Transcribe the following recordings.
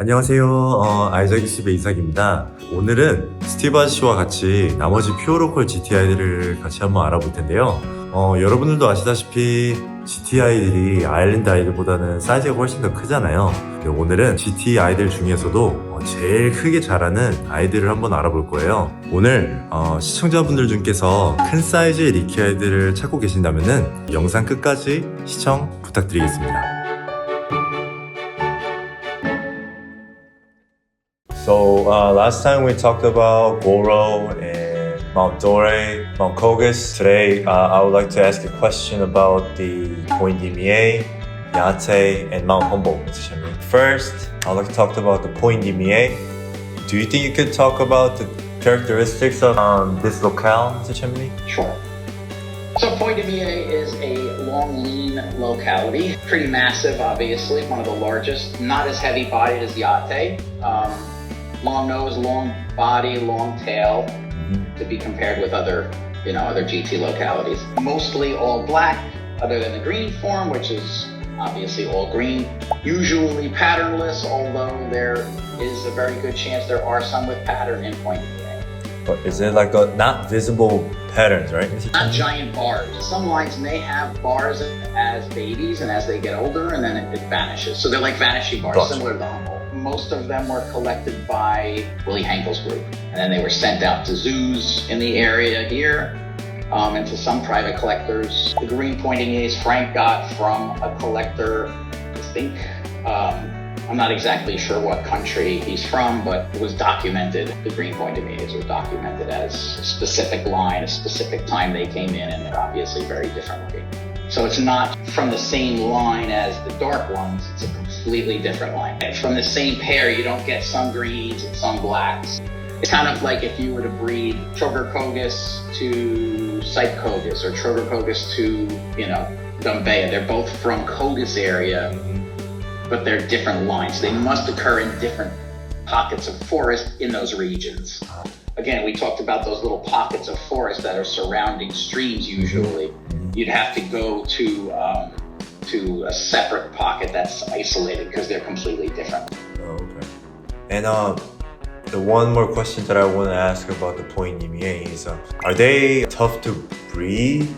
안녕하세요. 어, 아이작이 집의 이삭입니다. 오늘은 스티브 아저씨와 같이 나머지 퓨어로컬 GTI들을 같이 한번 알아볼 텐데요. 어, 여러분들도 아시다시피 GTI들이 아일랜드 아이들보다는 사이즈가 훨씬 더 크잖아요. 오늘은 GT 아이들 중에서도 어, 제일 크게 자라는 아이들을 한번 알아볼 거예요. 오늘 어, 시청자분들 중께서 큰 사이즈의 리키 아이들을 찾고 계신다면 영상 끝까지 시청 부탁드리겠습니다. Uh, last time we talked about Goro and Mount Dore, Mount Kogus. Today uh, I would like to ask a question about the Point Dimier, Yate, and Mount Humboldt. First, I would like to talk about the Point Dimier. Do you think you could talk about the characteristics of um, this locale, Mr. Chimney? Sure. So Point Mier is a long, lean locality. Pretty massive, obviously, one of the largest. Not as heavy bodied as Yate. Um, long nose, long body, long tail, mm-hmm. to be compared with other, you know, other GT localities. Mostly all black, other than the green form, which is obviously all green. Usually patternless, although there is a very good chance there are some with pattern in Point. But is it like a not visible patterns, right? Not giant bars. Some lines may have bars as babies, and as they get older, and then it, it vanishes. So they're like vanishing bars, Gotcha. similar to the Humboldt. Most of them were collected by Willie Henkel's group, and then they were sent out to zoos in the area here. Um, and to some private collectors. The green pointing A's Frank got from a collector, I think, um, I'm not exactly sure what country he's from, but it was documented. The green pointed A's were documented as a specific line, a specific time they came in, and they're obviously very different looking. So it's not from the same line as the dark ones, it's a completely different line. From the same pair, you don't get some greens and some blacks. It's kind of like if you were to breed Trogercogus to Psychogus or Trogercogus to, you know, Gumbea. They're both from Cogus area, but they're different lines. They must occur in different pockets of forest in those regions. Again, we talked about those little pockets of forest that are surrounding streams usually. You'd have to go to um, to a separate pocket that's isolated because they're completely different. Oh, okay. And uh, the one more question that I want to ask about the point EMEA is, uh, are they tough to breed?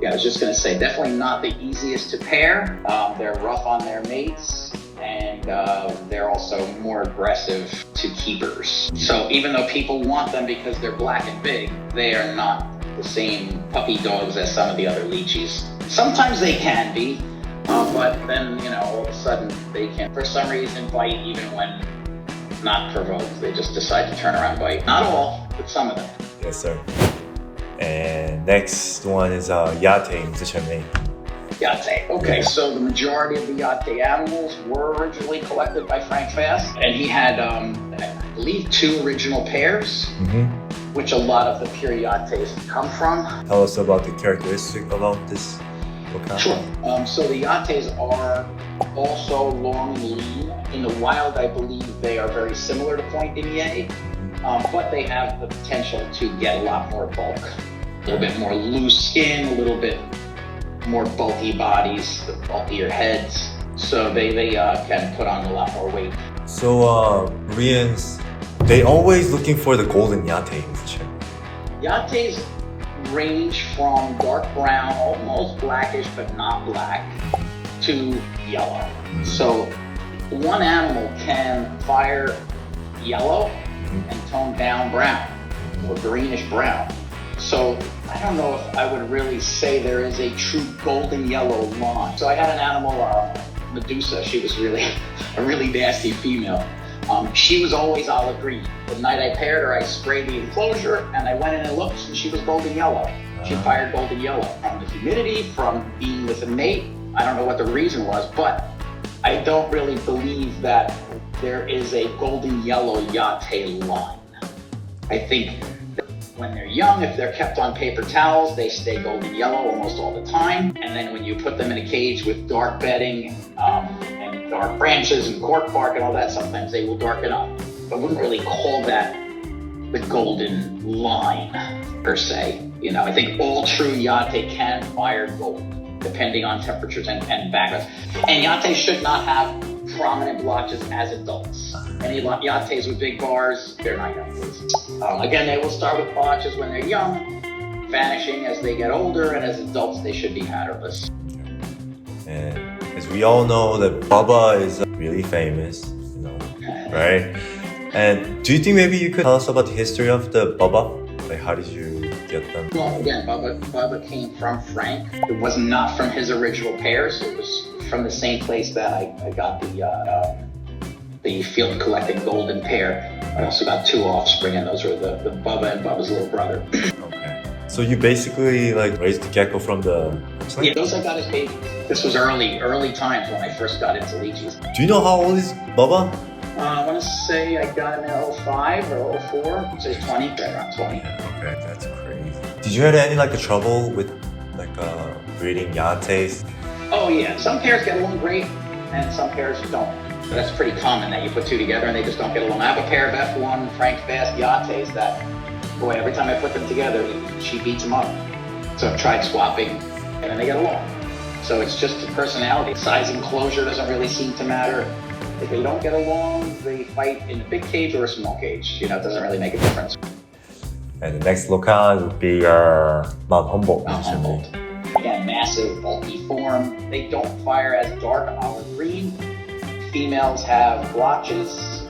Yeah, I was just going to say, definitely not the easiest to pair. Um, they're rough on their mates, and uh, they're also more aggressive to keepers. So even though people want them because they're black and big, they are not the same puppy dogs as some of the other leeches. Sometimes they can be, uh, but then, you know, all of a sudden they can, for some reason, bite even when not provoked. They just decide to turn around and bite. Not all, but some of them. Yes, sir. And next one is uh, Yate. Yate. Okay, so the majority of the Yate animals were originally collected by Frank Fast, and he had, um, I believe, two original pairs, Mm-hmm. which a lot of the pure Yates come from. Tell us about the characteristic about this locale. Sure. Um, so the Yates are also long and lean. In the wild, I believe they are very similar to Point Dimier, um, but they have the potential to get a lot more bulk. A little bit more loose skin, a little bit more bulky bodies, the bulkier heads. So they, they uh, can put on a lot more weight. So, uh, Koreans, they always looking for the golden Yate, Mr. Yates range from dark brown, almost blackish, but not black, to yellow. So one animal can fire yellow and tone down brown or greenish brown. So I don't know if I would really say there is a true golden yellow line. So I had an animal, uh, Medusa. She was really a really nasty female. Um, she was always olive green. The night I paired her, I sprayed the enclosure and I went in and looked, and she was golden yellow. She fired golden yellow from the humidity, from being with a mate. I don't know what the reason was, but I don't really believe that there is a golden yellow Yate line. I think when they're young, if they're kept on paper towels, they stay golden yellow almost all the time. And then when you put them in a cage with dark bedding um, dark branches and cork bark and all that, sometimes they will darken up. I wouldn't really call that the golden line per se. You know, I think all true Yate can fire gold depending on temperatures and, and backgrounds. And Yate should not have prominent blotches as adults. Any yates with big bars, they're not bulls. Um, again, they will start with blotches when they're young, vanishing as they get older, and as adults, they should be patternless. And we all know, that Baba is really famous, you know, right? And do you think maybe you could tell us about the history of the Baba? Like, how did you get them? Well, again, Baba, Bubba came from Frank. It was not from his original pairs. It was from the same place that I, I got the uh, um, the field collecting golden pair. I also got two offspring, and those were the, the Bubba and Bubba's little brother. Okay. So you basically like raised the gecko from the. Yeah, those I got as babies. This was early, early times when I first got into lychees. Do you know how old is Bubba? Uh, I want to say I got him in 05 or 04, so he's 20, right around 20. Okay, that's crazy. Did you have any like a trouble with like uh, breeding yates? Oh yeah, some pairs get along great, and some pairs don't. So that's pretty common that you put two together and they just don't get along. I have a pair of F1 Frank Fast Yates that, boy, every time I put them together, she beats them up. So I've tried swapping, and then they get along. So it's just the personality. Size and closure doesn't really seem to matter. If they don't get along, they fight in a big cage or a small cage. You know, it doesn't really make a difference. And the next locale would be uh, Mount Humboldt. Mount Humboldt. Again, massive, bulky form. They don't fire as dark olive green. Females have blotches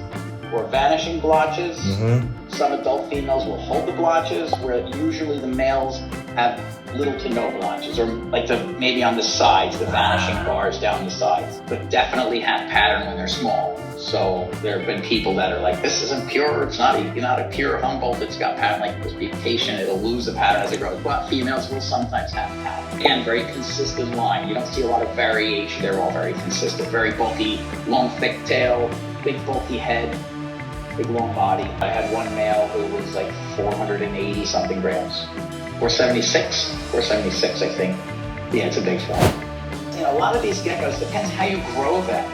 or vanishing blotches. Mm-hmm. Some adult females will hold the blotches, where usually the males have little to no blotches, or like the maybe on the sides, the vanishing bars down the sides, but definitely have pattern when they're small. So there have been people that are like, this isn't pure, it's not a, not a pure Humboldt, it's got pattern, like just be patient, it'll lose the pattern as it grows. But females will sometimes have pattern. Again, very consistent line. You don't see a lot of variation. They're all very consistent, very bulky, long thick tail, big bulky head, big long body. I had one male who was like 480 something grams. 476, 476, I think. Yeah, it's a big form. You know, a lot of these geckos depends how you grow them.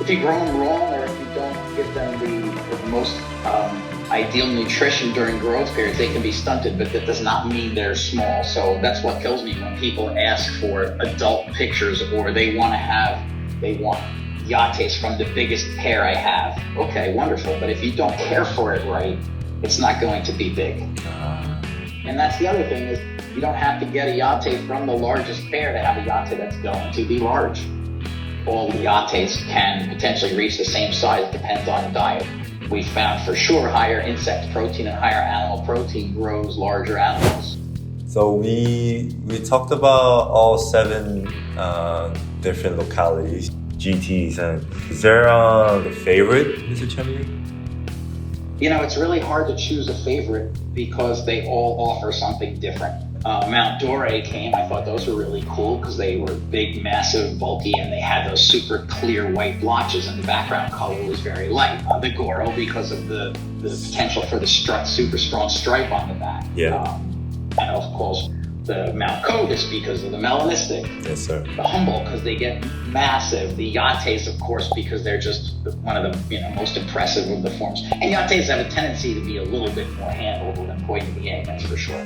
If you grow them wrong, or if you don't give them the, the most um, ideal nutrition during growth periods, they can be stunted. But that does not mean they're small. So that's what kills me when people ask for adult pictures, or they want to have, they want yates from the biggest pair I have. Okay, wonderful. But if you don't care for it right, it's not going to be big. And that's the other thing is you don't have to get a yate from the largest pair to have a yate that's going to be large. All the yates can potentially reach the same size, depends on diet. We found for sure higher insect protein and higher animal protein grows larger animals. So we we talked about all seven uh, different localities, GTs, and is there uh, a favorite, Mr. Chemi? You know, it's really hard to choose a favorite because they all offer something different. Uh, Mount Dore came. I thought those were really cool because they were big, massive, bulky, and they had those super clear white blotches, and the background color was very light. Uh, the Goro because of the, the potential for the strut, super strong stripe on the back. Yeah. Um, and of course, the Mount Cobus because of the melanistic Yes, sir. the Humboldt because they get massive. The Yates, of course, because they're just one of the you know most impressive of the forms. And Yates have a tendency to be a little bit more handleable than Pointier, that's for sure.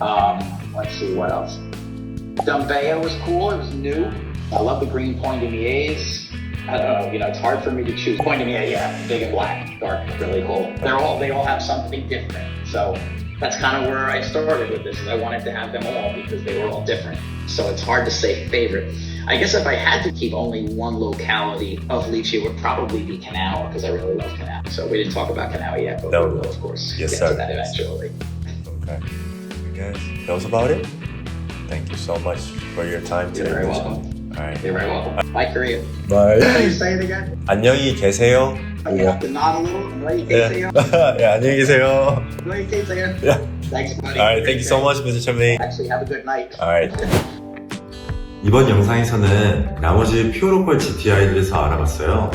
Um, let's see what else. Dumbaya was cool. It was new. I love the green Point Pointimiers. I don't know. You know, it's hard for me to choose. Pointimier, yeah, big and black, dark, really cool. They're all they all have something different. So that's kind of where I started with this. I wanted to have them all because they were all different. So it's hard to say favorite. I guess if I had to keep only one locality of Lychee, it would probably be Kanawha because I really love Kanawha. So we didn't talk about Kanawha yet, but No. we will, of course, Yes, get sir. to that eventually. Okay. I guess that was about it. Thank you so much for your time today. You're very welcome. Right. You're very welcome. Bye, Korea. Bye. Can you say it again? 안녕히 계세요. You have to nod a little. 안녕히 Yeah. 계세요. yeah, 안녕히 계세요. 안녕히 계세요. Yeah. Thanks, buddy. All right, thank you so much, Mr. Chumley. Actually, have a good night. All right. 이번 영상에서는 나머지 퓨어로컬 GTI에 대해서 알아봤어요.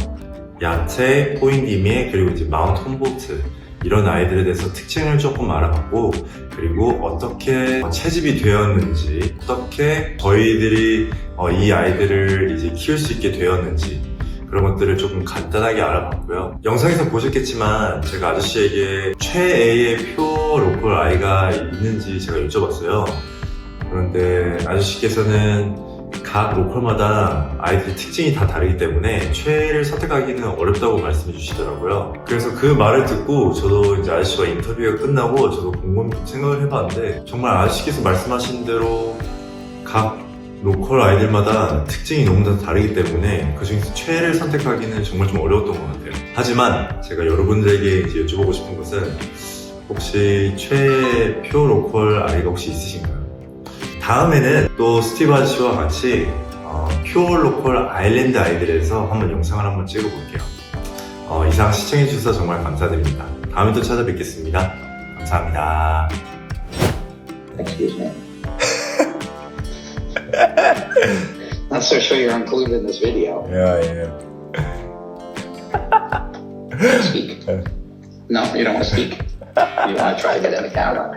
야채, 포인디미에 그리고 이제 마운트 홈보트 이런 아이들에 대해서 특징을 조금 알아봤고 그리고 어떻게 채집이 되었는지 어떻게 저희들이 어, 이 아이들을 이제 키울 수 있게 되었는지 그런 것들을 조금 간단하게 알아봤고요. 영상에서 보셨겠지만 제가 아저씨에게 최애의 표 로컬 아이가 있는지 제가 여쭤봤어요. 그런데 아저씨께서는 각 로컬마다 아이들의 특징이 다 다르기 때문에 최애를 선택하기는 어렵다고 말씀해 주시더라고요. 그래서 그 말을 듣고 저도 이제 아저씨와 인터뷰가 끝나고 저도 곰곰이 생각을 해봤는데 정말 아저씨께서 말씀하신 대로 각 로컬 아이들마다 특징이 너무 다 다르기 때문에 그 중에서 최애를 선택하기는 정말 좀 어려웠던 것 같아요. 하지만 제가 여러분들에게 이제 여쭤보고 싶은 것은 혹시 최애 표 로컬 아이가 혹시 있으신가요? 다음에는 또 스티브 아저씨와 같이 어, 퓨어 로컬 아일랜드 아이들에서 한번 영상을 한번 찍어볼게요. 어, 이상 시청해주셔서 정말 감사드립니다. 다음에 또 찾아뵙겠습니다. 감사합니다. Excuse me. Not so sure you're included in this video. Yeah, yeah. Speak. No, you don't want to speak. You want to try to get in the camera.